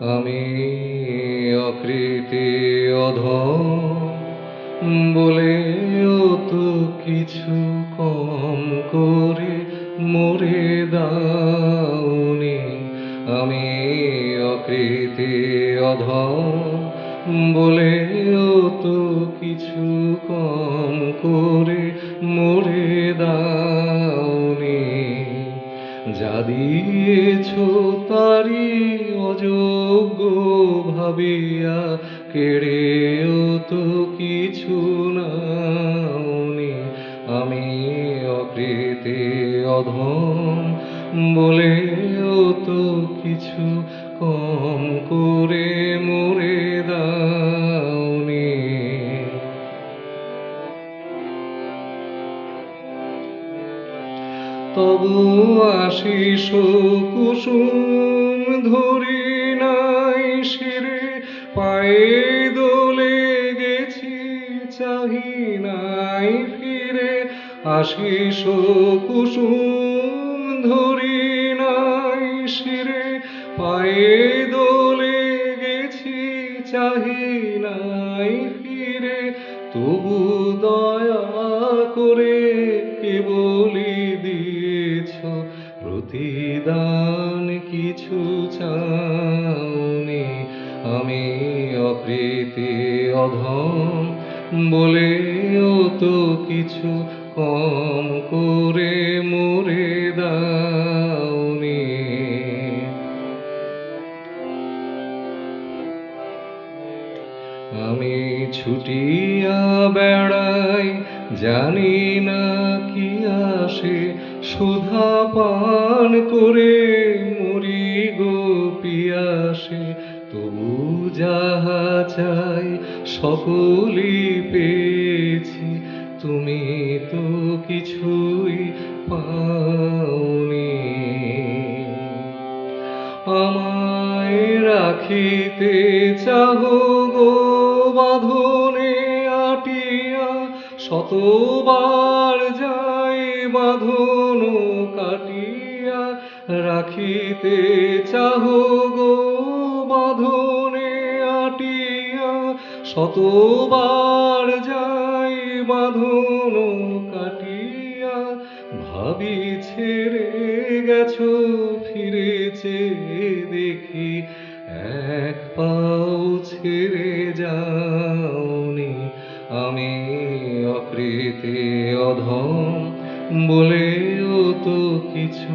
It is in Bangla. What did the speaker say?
আমি অকৃতি অধ বলেও তো কিছু কম করে মরে দাওনি। আমি অকৃতি অধ বলেও তো কিছু কম করে মরে দাওনি। যা দিয়েছ তারি অযোগ্য ভাবিয়া, কেড়েও তো কিছু নাওনি। আমি অকৃতি অধম, বলেও তো কিছু কম করে মরে দাওনি। তবু আশিস কুসুম ধরি চাহি নাই ফিরে, আশিস কুসুম ধরি নাই শিরে। পায়ে দোলে গেছি চাহি নাই ফিরে, তবু দয়া করে কেবলি দিয়েছ? প্রতিদান কিছু চাওনি আমি অপ্রীতি অধম বলেও তো কিছু কম করে মরে দাওনি। আমি ছুটিয়া বেড়াই, জানি না কি আসে, সুধা পান করে মরি গো পিয়াসে। তবু যাহা চাই সকলি পেয়েছি। তুমি তো কিছুই পাওনি। আমায় রাখিতে চাহ গো বাঁধনে আটিয়া, শতবার যাই বাঁধন কাটিয়া, রাখিতে চাহ গো শতবার যাই বাঁধন কাটিয়া, ভাবি ছেড়ে গেছো, ফিরেছে দেখি, এক পাও ছেড়ে যাওনি। আমি অকৃতি অধম, বলেও তো কিছু